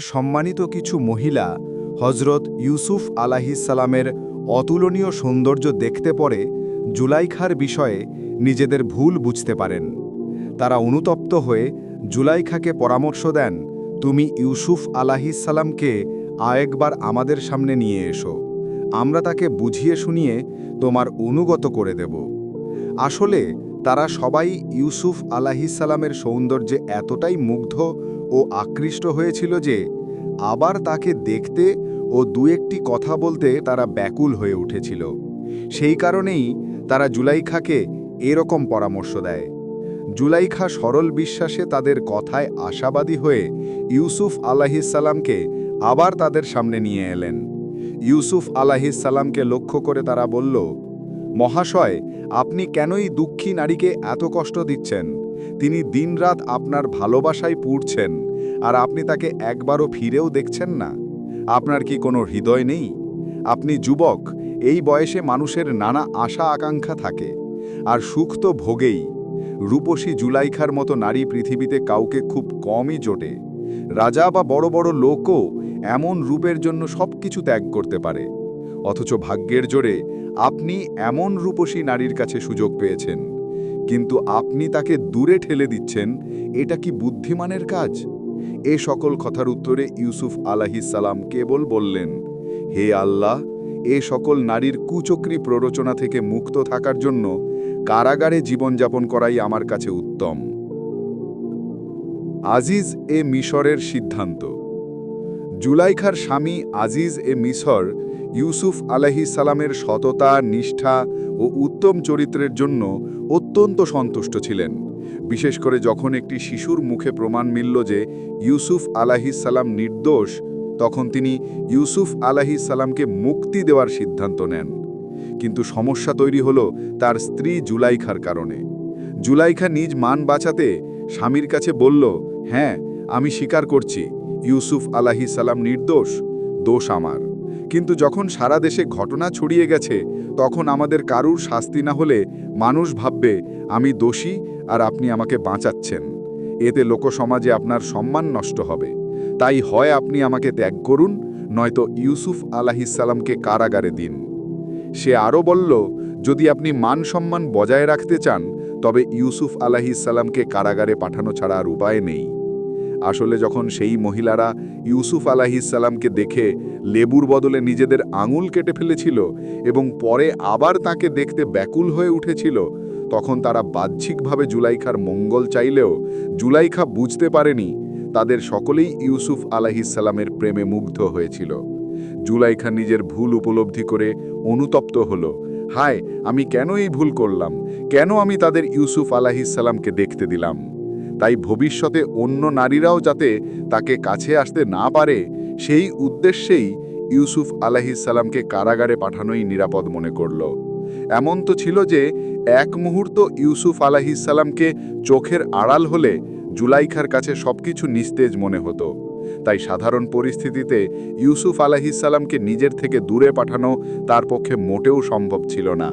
সম্মানিত কিছু মহিলা হজরত ইউসুফ আলাহিসাল্লামের অতুলনীয় সৌন্দর্য দেখতে পরে জুলাইখার বিষয়ে নিজেদের ভুল বুঝতে পারেন। তারা অনুতপ্ত হয়ে জুলাইখাকে পরামর্শ দেন, তুমি ইউসুফ আলাহিসাল্লামকে আরেকবার আমাদের সামনে নিয়ে এসো। আমরা তাকে বুঝিয়ে শুনিয়ে তোমার অনুগত করে দেব। আসলে তারা সবাই ইউসুফ আলাহিসাল্লামের সৌন্দর্যে এতটাই মুগ্ধ ও আকৃষ্ট হয়েছিল যে আবার তাকে দেখতে ও দু একটি কথা বলতে তারা ব্যাকুল হয়ে উঠেছিল। সেই কারণেই তারা জুলাইখাকে এরকম পরামর্শ দেয়। জুলাইখা সরল বিশ্বাসে তাদের কথায় আশাবাদী হয়ে ইউসুফ আলাহিসাল্লামকে আবার তাদের সামনে নিয়ে এলেন। ইউসুফ আলাহিসাল্লামকে লক্ষ্য করে তারা বলল, মহাশয়, আপনি কেনই দুঃখী নারীকে এত কষ্ট দিচ্ছেন? তিনি দিনরাত আপনার ভালোবাসায় পুড়ছেন, আর আপনি তাকে একবারও ফিরেও দেখছেন না। আপনার কি কোনো হৃদয় নেই? আপনি যুবক, এই বয়সে মানুষের নানা আশা আকাঙ্ক্ষা থাকে, আর সুখ তো ভোগেই। রূপসী জুলাইখার মতো নারী পৃথিবীতে কাউকে খুব কমই জোটে। রাজা বা বড় বড় লোকও এমন রূপের জন্য সব কিছু ত্যাগ করতে পারে। অথচ ভাগ্যের জোরে আপনি এমন রূপসী নারীর কাছে সুযোগ পেয়েছেন। কিন্তু আপনি তাকে দূরে ঠেলে দিচ্ছেন, এটা কি বুদ্ধিমানের কাজ? এ সকল কথার উত্তরে ইউসুফ আলাহিসাল্লাম কেবল বললেন, হে আল্লাহ, এ সকল নারীর কুচক্রি প্ররোচনা থেকে মুক্ত থাকার জন্য কারাগারে জীবনযাপন করাই আমার কাছে উত্তম। আজিজ এ মিশরের সিদ্ধান্ত। জুলাইখার স্বামী আজিজ এ মিশর ইউসুফ আলাহি সালামের সততা, নিষ্ঠা ও উত্তম চরিত্রের জন্য অত্যন্ত সন্তুষ্ট ছিলেন। বিশেষ করে যখন একটি শিশুর মুখে প্রমাণ মিলল যে ইউসুফ আলাহিসাল্লাম নির্দোষ, তখন তিনি ইউসুফ আলাহিসাল্লামকে মুক্তি দেওয়ার সিদ্ধান্ত নেন। কিন্তু সমস্যা তৈরি হল তার স্ত্রী জুলাইখার কারণে। জুলাইখা নিজ মান বাঁচাতে স্বামীর কাছে বলল হ্যাঁ আমি স্বীকার করছি, ইউসুফ সালাম নির্দোষ, দোষ আমার। কিন্তু যখন সারা দেশে ঘটনা ছড়িয়ে গেছে, তখন আমাদের কারুর শাস্তি না হলে মানুষ ভাববে, আমি দোষী আর আপনি আমাকে বাঁচাচ্ছেন। এতে লোকসমাজে আপনার সম্মান নষ্ট হবে। তাই হয় আপনি আমাকে ত্যাগ করুন, নয়তো ইউসুফ আলাহিসাল্লামকে কারাগারে দিন। সে আরও বলল, যদি আপনি মান সম্মান বজায় রাখতে চান, তবে ইউসুফ আলাহিসাল্লামকে কারাগারে পাঠানো ছাড়া আর উপায় নেই। আসলে যখন সেই মহিলারা ইউসুফ আলাহিসাল্লামকে দেখে লেবুর বদলে নিজেদের আঙুল কেটে ফেলেছিল এবং পরে আবার তাকে দেখতে ব্যাকুল হয়ে উঠেছিল। তখন তারা বাহ্যিকভাবে জুলাইখার মঙ্গল চাইলেও জুলাইখা বুঝতে পারেনি তাদের সকলেই ইউসুফ আলাহিসাল্লামের প্রেমে মুগ্ধ হয়েছিল। জুলাইখা নিজের ভুল উপলব্ধি করে অনুতপ্ত হল। হায়, আমি কেন এই ভুল করলাম? কেন আমি তাদের ইউসুফ আলাহিসাল্লামকে দেখতে দিলাম? তাই ভবিষ্যতে অন্য নারীরাও যাতে তাকে কাছে আসতে না পারে সেই উদ্দেশ্যেই ইউসুফ আলাহিসাল্লামকে কারাগারে পাঠানোই নিরাপদ মনে করল। এমন তো ছিল যে, এক মুহূর্ত ইউসুফ আলাহিসাল্লামকে চোখের আড়াল হলে জুলাইখার কাছে সবকিছু নিস্তেজ মনে হতো। তাই সাধারণ পরিস্থিতিতে ইউসুফ আলাহিসাল্লামকে নিজের থেকে দূরে পাঠানো তার পক্ষে মোটেও সম্ভব ছিল না।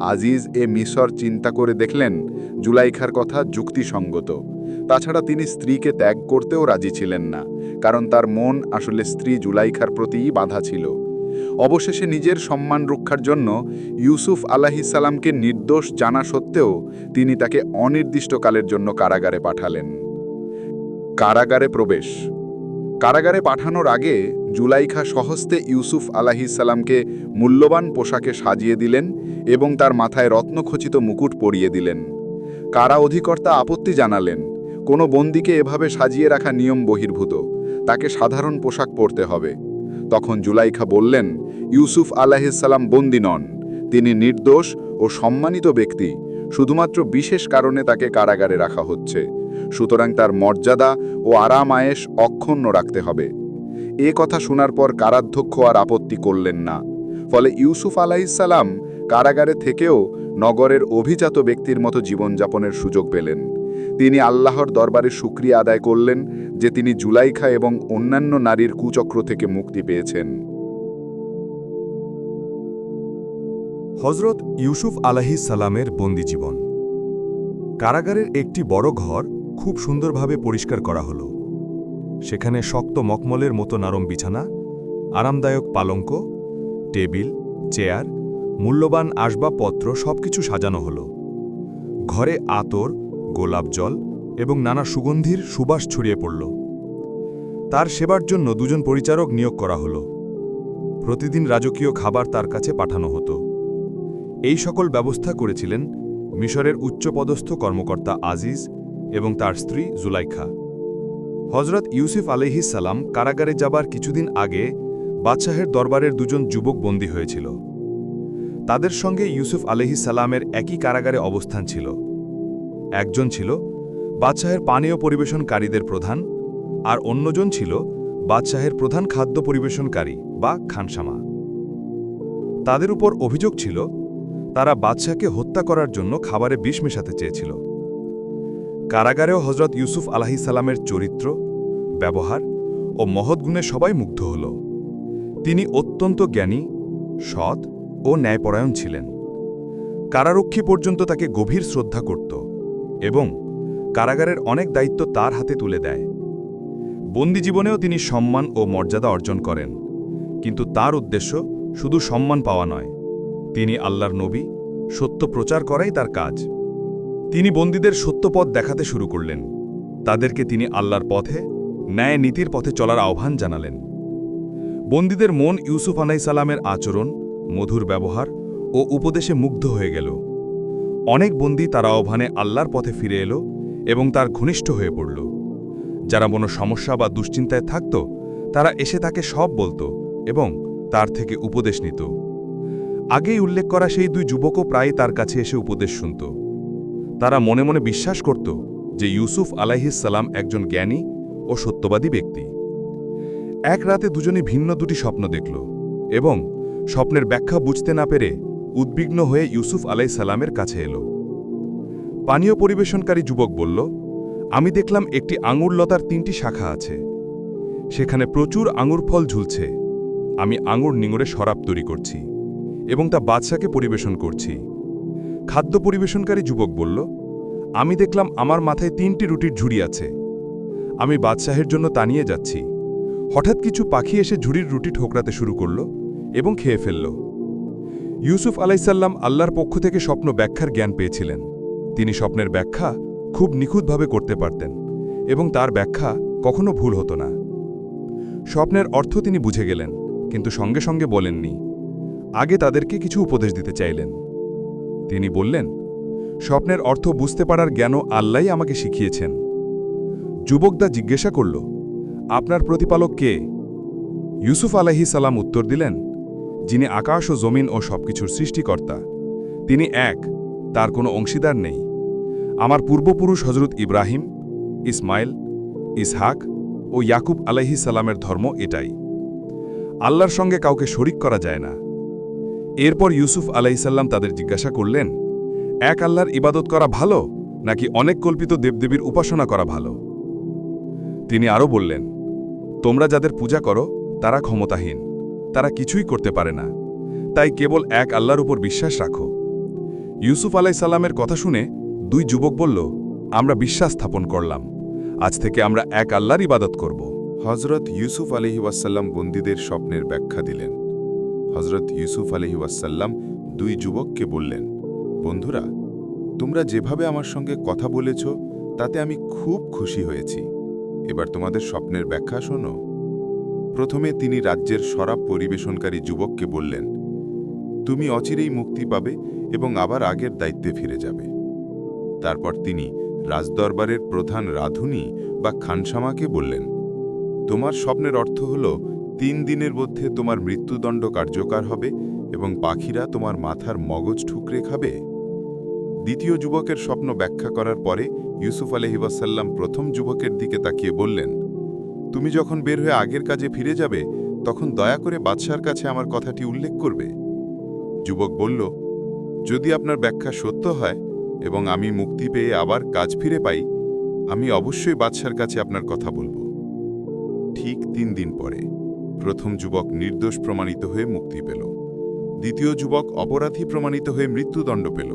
আজিজ এ মিশর চিন্তা করে দেখলেন জুলাইখার কথা যুক্তিসঙ্গত। তাছাড়া তিনি স্ত্রীকে ত্যাগ করতেও রাজি ছিলেন না। কারণ তার মন আসলে স্ত্রী জুলাইখার প্রতিই বাধা ছিল। অবশেষে নিজের সম্মান রক্ষার জন্য ইউসুফ আলাহিসাল্লামকে নির্দোষ জানা সত্ত্বেও তিনি তাকে অনির্দিষ্টকালের জন্য কারাগারে পাঠালেন। কারাগারে প্রবেশ। কারাগারে পাঠানোর আগে জুলাইখা সহস্তে ইউসুফ আলাহিসাল্লামকে মূল্যবান পোশাকে সাজিয়ে দিলেন এবং তার মাথায় রত্নখচিত মুকুট পরিয়ে দিলেন। কারা অধিকর্তা আপত্তি জানালেন কোনো বন্দিকে এভাবে সাজিয়ে রাখা নিয়ম বহির্ভূত। তাকে সাধারণ পোশাক পরতে হবে। তখন জুলাইখা বললেন, ইউসুফ আলাহিসাল্লাম বন্দি নন। তিনি নির্দোষ ও সম্মানিত ব্যক্তি। শুধুমাত্র বিশেষ কারণে তাকে কারাগারে রাখা হচ্ছে। সুতরাং তার মর্যাদা ও আরাম আয়েস অক্ষুণ্ণ রাখতে হবে। এ কথা শোনার পর কারাধ্যক্ষ আর আপত্তি করলেন না। ফলে ইউসুফ আলাইসাল্লাম কারাগারে থেকেও নগরের অভিজাত ব্যক্তির মতো জীবনযাপনের সুযোগ পেলেন। তিনি আল্লাহর দরবারে সুক্রিয়া আদায় করলেন যে তিনি জুলাইখা এবং অন্যান্য নারীর কুচক্র থেকে মুক্তি পেয়েছেন। হজরত ইউসুফ আলাহিস সালামের বন্দিজীবন কারাগারের একটি বড় ঘর খুব সুন্দরভাবে পরিষ্কার করা হল। সেখানে শক্ত মকমলের মতো নরম বিছানা, আরামদায়ক পালঙ্ক, টেবিল, চেয়ার, মূল্যবান আসবাবপত্র সবকিছু সাজানো হলো। ঘরে আতর গোলাপ জল এবং নানা সুগন্ধির সুবাস ছড়িয়ে পড়ল। তার সেবার জন্য দুজন পরিচারক নিয়োগ করা হলো। প্রতিদিন রাজকীয় খাবার তার কাছে পাঠানো হতো। এই সকল ব্যবস্থা করেছিলেন মিশরের উচ্চপদস্থ কর্মকর্তা আজিজ এবং তার স্ত্রী জুলাইখা। হজরত ইউসুফ সালাম কারাগারে যাবার কিছুদিন আগে বাদশাহের দরবারের দুজন যুবক বন্দী হয়েছিল। তাদের সঙ্গে ইউসুফ সালামের একই কারাগারে অবস্থান ছিল। একজন ছিল বাদশাহের পানীয় পরিবেশনকারীদের প্রধান, আর অন্যজন ছিল বাদশাহের প্রধান খাদ্য পরিবেশনকারী বা খানসামা। তাদের উপর অভিযোগ ছিল, তারা বাদশাহকে হত্যা করার জন্য খাবারে বিষ মেশাতে চেয়েছিল। কারাগারেও হজরত ইউসুফ আলাহিসাল্লামের চরিত্র, ব্যবহার ও মহৎগুণে সবাই মুগ্ধ হল। তিনি অত্যন্ত জ্ঞানী, সৎ ও ন্যায়পরায়ণ ছিলেন। কারারক্ষী পর্যন্ত তাকে গভীর শ্রদ্ধা করত। এবং কারাগারের অনেক দায়িত্ব তার হাতে তুলে দেয়। বন্দি জীবনেও তিনি সম্মান ও মর্যাদা অর্জন করেন, কিন্তু তার উদ্দেশ্য শুধু সম্মান পাওয়া নয়। তিনি আল্লাহর নবী, সত্য প্রচার করাই তার কাজ। তিনি বন্দীদের সত্যপথ দেখাতে শুরু করলেন। তাদেরকে তিনি আল্লাহর পথে, ন্যায় নীতির পথে চলার আহ্বান জানালেন। বন্দীদের মন ইউসুফ আলাইসালামের আচরণ, মধুর ব্যবহার ও উপদেশে মুগ্ধ হয়ে গেল। অনেক বন্দী তার আহ্বানে আল্লাহর পথে ফিরে এলো এবং তার ঘনিষ্ঠ হয়ে পড়ল। যারা কোনো সমস্যা বা দুশ্চিন্তায় থাকত, তারা এসে তাকে সব বলতো এবং তার থেকে উপদেশ নিত। আগেই উল্লেখ করা সেই দুই যুবকও প্রায় তার কাছে এসে উপদেশ শুনত। তারা মনে মনে বিশ্বাস করত যে ইউসুফ আলাইহিসাল্লাম একজন জ্ঞানী ও সত্যবাদী ব্যক্তি। এক রাতে দুজনে ভিন্ন দুটি স্বপ্ন দেখল এবং স্বপ্নের ব্যাখ্যা বুঝতে না পেরে উদ্বিগ্ন হয়ে ইউসুফ আলাইসাল্লামের কাছে এলো। পানীয় পরিবেশনকারী যুবক বলল, আমি দেখলাম একটি আঙুর লতার তিনটি শাখা আছে। সেখানে প্রচুর আঙুর ফল ঝুলছে। আমি আঙুর নিঙড়ে শরাব তৈরি করছি এবং তা বাদশাকে পরিবেশন করছি। খাদ্য পরিবেশনকারী যুবক বলল, আমি দেখলাম আমার মাথায় তিনটি রুটির ঝুড়ি আছে। আমি বাদশাহের জন্য তা নিয়ে যাচ্ছি। হঠাৎ কিছু পাখি এসে ঝুড়ির রুটি ঠোকরাতে শুরু করল এবং খেয়ে ফেলল। ইউসুফ আলাইসাল্লাম আল্লাহর পক্ষ থেকে স্বপ্ন ব্যাখ্যার জ্ঞান পেয়েছিলেন। তিনি স্বপ্নের ব্যাখ্যা খুব নিখুঁতভাবে করতে পারতেন এবং তার ব্যাখ্যা কখনো ভুল হতো না। স্বপ্নের অর্থ তিনি বুঝে গেলেন, কিন্তু সঙ্গে সঙ্গে বলেননি। আগে তাদেরকে কিছু উপদেশ দিতে চাইলেন। তিনি বললেন, স্বপ্নের অর্থ বুঝতে পারার জ্ঞানও আল্লাহ আমাকে শিখিয়েছেন। যুবকদা জিজ্ঞাসা করল, আপনার প্রতিপালক কে? ইউসুফ আলাহি সালাম উত্তর দিলেন যিনি আকাশ ও জমিন ও সবকিছুর সৃষ্টিকর্তা, তিনি এক, তার কোনো অংশীদার নেই। আমার পূর্বপুরুষ হজরত ইব্রাহিম, ইসমাইল, ইসহাক ও ইয়াকুব আলাহি সালামের ধর্ম এটাই। আল্লাহর সঙ্গে কাউকে শরিক করা যায় না। এরপর ইউসুফ আলাইসাল্লাম তাদের জিজ্ঞাসা করলেন, এক আল্লাহর ইবাদত করা ভালো, নাকি অনেক কল্পিত দেবদেবীর উপাসনা করা ভালো? তিনি আরও বললেন, তোমরা যাদের পূজা করো, তারা ক্ষমতাহীন। তারা কিছুই করতে পারে না। তাই কেবল এক আল্লাহর উপর বিশ্বাস রাখো। ইউসুফ আলাই আলাইসাল্লামের কথা শুনে দুই যুবক বলল, আমরা বিশ্বাস স্থাপন করলাম। আজ থেকে আমরা এক আল্লাহর ইবাদত করব। হজরত ইউসুফ আলহি ওয়াসাল্লাম বন্দীদের স্বপ্নের ব্যাখ্যা দিলেন। হজরত ইউসুফ আলহি ওয়াসাল্লাম দুই যুবককে বললেন, বন্ধুরা, তোমরা যেভাবে আমার সঙ্গে কথা বলেছ, তাতে আমি খুব খুশি হয়েছি। এবার তোমাদের স্বপ্নের ব্যাখ্যা শোনো। প্রথমে তিনি রাজ্যের শরাব পরিবেশনকারী যুবককে বললেন, তুমি অচিরেই মুক্তি পাবে এবং আবার আগের দায়িত্বে ফিরে যাবে। তারপর তিনি রাজদরবারের প্রধান রাধুনী বা খানসামাকে বললেন, তোমার স্বপ্নের অর্থ হল তিন দিনের মধ্যে তোমার মৃত্যুদণ্ড কার্যকর হবে এবং পাখিরা তোমার মাথার মগজ ঠুকরে খাবে? দ্বিতীয় যুবকের স্বপ্ন ব্যাখ্যা করার পরে ইউসুফ আলহিবাসাল্লাম প্রথম যুবকের দিকে তাকিয়ে বললেন তুমি যখন বের হয়ে আগের কাজে ফিরে যাবে, তখন দয়া করে বাদশার কাছে আমার কথাটি উল্লেখ করবে। যুবক বলল, যদি আপনার ব্যাখ্যা সত্য হয় এবং আমি মুক্তি পেয়ে আবার কাজ ফিরে পাই, আমি অবশ্যই বাদশার কাছে আপনার কথা বলব। ঠিক তিন দিন পরে, প্রথম যুবক নির্দোষ প্রমাণিত হয়ে মুক্তি পেল। দ্বিতীয় যুবক অপরাধী প্রমাণিত হয়ে মৃত্যুদণ্ড পেল।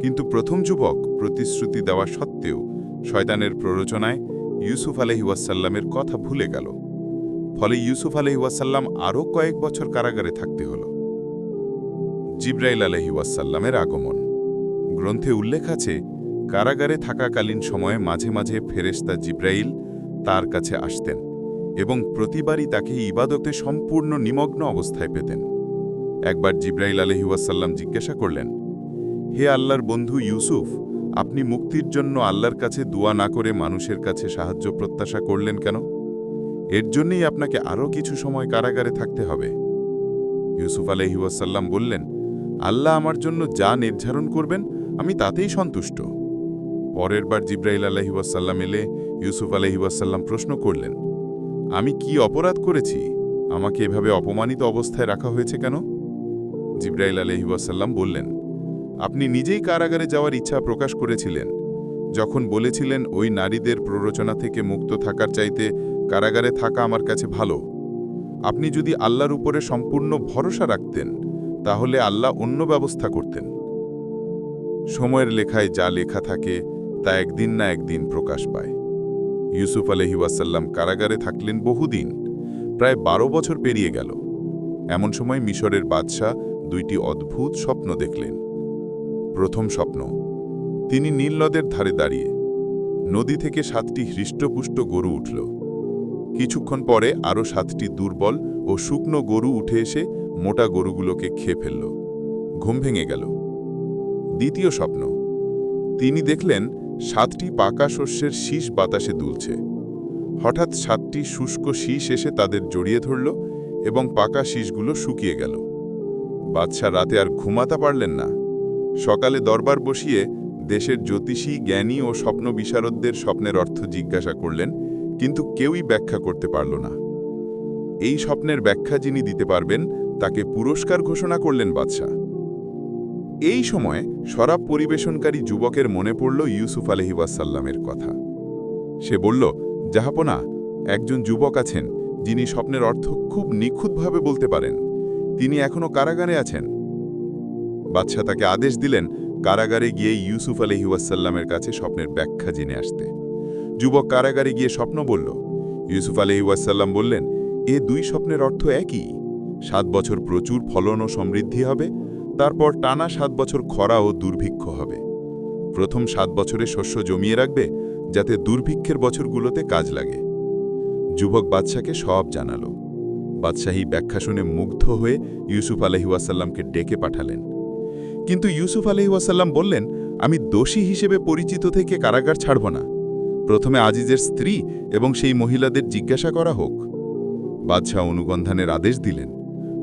কিন্তু প্রথম যুবক প্রতিশ্রুতি দেওয়া সত্ত্বেও শয়তানের প্ররোচনায় ইউসুফ আলহিউসাল্লামের কথা ভুলে গেল। ফলে ইউসুফ আলহিউসাল্লাম আরও কয়েক বছর কারাগারে থাকতে হল। জিব্রাইল আলহিউসাল্লামের আগমন। গ্রন্থে উল্লেখ আছে, কারাগারে থাকাকালীন সময়ে মাঝে মাঝে ফেরেস্তা জিব্রাইল তার কাছে আসতেন এবং প্রতিবারই তাকে ইবাদতে সম্পূর্ণ নিমগ্ন অবস্থায় পেতেন। একবার জিব্রাইল আলহিউসাল্লাম জিজ্ঞাসা করলেন, হে আল্লাহর বন্ধু ইউসুফ আপনি মুক্তির জন্য আল্লাহর কাছে দোয়া না করে মানুষের কাছে সাহায্য প্রত্যাশা করলেন কেন? এর জন্যই আপনাকে আরও কিছু সময় কারাগারে থাকতে হবে। ইউসুফ আলহিউসাল্লাম বললেন, আল্লাহ আমার জন্য যা নির্ধারণ করবেন, আমি তাতেই সন্তুষ্ট। পরের বার জিব্রাইল আলহিউসাল্লাম এলে ইউসুফ আলহিউসাল্লাম প্রশ্ন করলেন, আমি কি অপরাধ করেছি? আমাকে এভাবে অপমানিত অবস্থায় রাখা হয়েছে কেন? জিব্রাইল আলহিউসাল্লাম বললেন আপনি নিজেই কারাগারে যাওয়ার ইচ্ছা প্রকাশ করেছিলেন। যখন বলেছিলেন ওই নারীদের প্ররোচনা থেকে মুক্ত থাকার চাইতে কারাগারে থাকা আমার কাছে ভালো। আপনি যদি আল্লাহর উপরে সম্পূর্ণ ভরসা রাখতেন, তাহলে আল্লাহ অন্য ব্যবস্থা করতেন। সময়ের লেখায় যা লেখা থাকে, তা একদিন না একদিন প্রকাশ পায়। ইউসুফ আলহিউসাল্লাম কারাগারে থাকলেন বহুদিন, প্রায় বারো বছর পেরিয়ে গেল। এমন সময় মিশরের বাদশাহ দুইটি অদ্ভুত স্বপ্ন দেখলেন। প্রথম স্বপ্ন। তিনি নীল নদের ধারে দাঁড়িয়ে নদী থেকে সাতটি হৃষ্টপুষ্ট গরু উঠল। কিছুক্ষণ পরে আরও সাতটি দুর্বল ও শুকনো গরু উঠে এসে মোটা গরুগুলোকে খেয়ে ফেলল। ঘুম ভেঙে গেল। দ্বিতীয় স্বপ্ন। তিনি দেখলেন সাতটি পাকা শস্যের শীষ বাতাসে দুলছে। হঠাৎ সাতটি শুষ্ক শীষ এসে তাদের জড়িয়ে ধরল এবং পাকা শীষগুলো শুকিয়ে গেল। বাদশা রাতে আর ঘুমাতে পারলেন না। সকালে দরবার বসিয়ে দেশের জ্যোতিষী, জ্ঞানী ও স্বপ্ন বিশারদদের স্বপ্নের অর্থ জিজ্ঞাসা করলেন, কিন্তু কেউই ব্যাখ্যা করতে পারল না। এই স্বপ্নের ব্যাখ্যা যিনি দিতে পারবেন, তাকে পুরস্কার ঘোষণা করলেন বাদশাহ। এই সময় শরাব পরিবেশনকারী যুবকের মনে পড়ল ইউসুফ আলহিবাসাল্লামের কথা। সে বলল, জাহাপনা, একজন যুবক আছেন, যিনি স্বপ্নের অর্থ খুব নিখুঁতভাবে বলতে পারেন। তিনি এখনও কারাগারে আছেন। বাদশাহ তাকে আদেশ দিলেন কারাগারে গিয়ে ইউসুফ আলহিউসাল্লামের কাছে স্বপ্নের ব্যাখ্যা জেনে আসতে। যুবক কারাগারে গিয়ে স্বপ্ন বলল, ইউসুফ আলহিউসাল্লাম বললেন, এ দুই স্বপ্নের অর্থ একই। সাত বছর প্রচুর ফলন ও সমৃদ্ধি হবে, তারপর টানা সাত বছর খরা ও দুর্ভিক্ষ হবে। প্রথম সাত বছরে শস্য জমিয়ে রাখবে, যাতে দুর্ভিক্ষের বছরগুলোতে কাজ লাগে। যুবক বাদশাকে সব জানালো। বাদশাহী ব্যাখ্যা শুনে মুগ্ধ হয়ে ইউসুফ আলহিউসাল্লামকে ডেকে পাঠালেন। কিন্তু ইউসুফ আলহিউসাল্লাম বললেন, আমি দোষী হিসেবে পরিচিত থেকে কারাগার ছাড়ব না। প্রথমে আজিজের স্ত্রী এবং সেই মহিলাদের জিজ্ঞাসা করা হোক। বাদশাহ অনুগন্ধানের আদেশ দিলেন।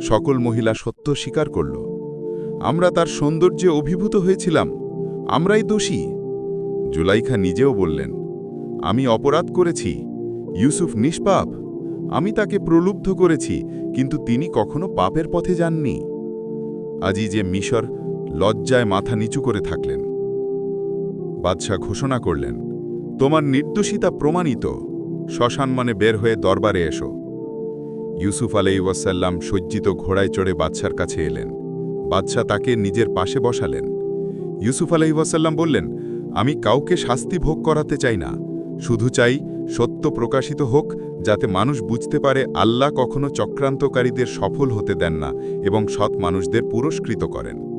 সকল মহিলা সত্য স্বীকার করল। আমরা তার সৌন্দর্যে অভিভূত হয়েছিলাম। আমরাই দোষী। জুলাইখা নিজেও বললেন, আমি অপরাধ করেছি। ইউসুফ নিষ্পাপ। আমি তাকে প্রলুব্ধ করেছি, কিন্তু তিনি কখনো পাপের পথে যাননি। আজি যে মিশর লজ্জায় মাথা নিচু করে থাকলেন। বাদশাহ ঘোষণা করলেন, তোমার নির্দোষিতা প্রমাণিত। শ্মশানমানে বের হয়ে দরবারে এসো। ইউসুফ আলাইসাল্লাম সজ্জিত ঘোড়ায় চড়ে বাদশার কাছে এলেন। বাদশাহ তাকে নিজের পাশে বসালেন। ইউসুফ আলাইসাল্লাম বললেন, আমি কাউকে শাস্তি ভোগ করাতে চাই না। শুধু চাই সত্য প্রকাশিত হোক, যাতে মানুষ বুঝতে পারে আল্লাহ কখনো চক্রান্তকারীদের সফল হতে দেন না এবং সৎ মানুষদের পুরস্কৃত করেন।